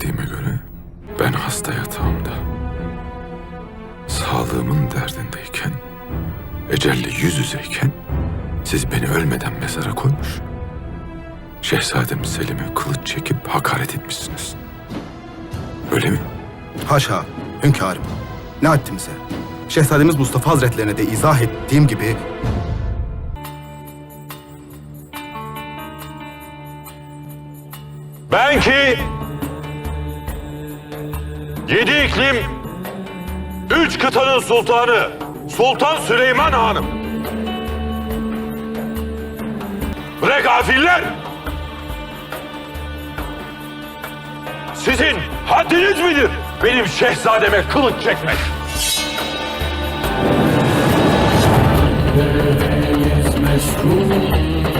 ettiğime göre ben hasta yatağımda sağlığımın derdindeyken ecelle yüz yüzeyken siz beni ölmeden mezara koymuş. Şehzadem Selim'e kılıç çekip hakaret etmişsiniz. Öyle mi? Haşa, hünkârım. Ne haddimize? Şehzademiz Mustafa Hazretlerine de izah ettiğim gibi Ben ki Yedi iklim, üç kıtanın sultanı Sultan Süleyman Hanım. Bre gafiller! Sizin haddiniz midir benim şehzademe kılıç çekmek? Meşgul